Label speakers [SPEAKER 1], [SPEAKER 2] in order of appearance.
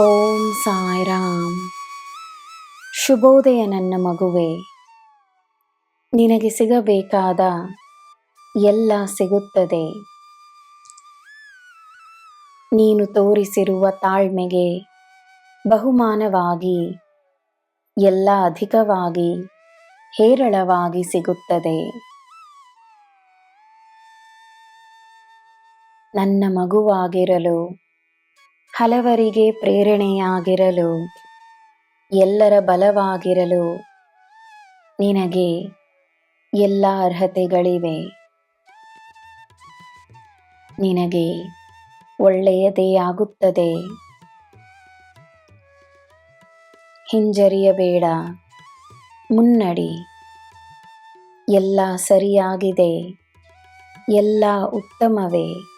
[SPEAKER 1] ಓಂ ಸಾಯಿರಾಮ್. ಶುಭೋದಯ ನನ್ನ ಮಗುವೆ. ನಿನಗೆ ಸಿಗಬೇಕಾದ ಎಲ್ಲ ಸಿಗುತ್ತದೆ. ನೀನು ತೋರಿಸಿರುವ ತಾಳ್ಮೆಗೆ ಬಹುಮಾನವಾಗಿ, ಎಲ್ಲ ಅಧಿಕವಾಗಿ, ಹೇರಳವಾಗಿ ಸಿಗುತ್ತದೆ. ನನ್ನ ಮಗುವಾಗಿರಲು ಹಲವರಿಗೆ ಪ್ರೇರಣೆಯಾಗಿರಲು, ಎಲ್ಲರ ಬಲವಾಗಿರಲು ನಿನಗೆ ಎಲ್ಲ ಅರ್ಹತೆಗಳಿವೆ. ನಿನಗೆ ಒಳ್ಳೆಯದೇ ಆಗುತ್ತದೆ ಹಿಂಜರಿಯಬೇಡ. ಮುನ್ನಡಿ. ಎಲ್ಲ ಸರಿಯಾಗಿದೆ. ಎಲ್ಲ ಉತ್ತಮವೇ.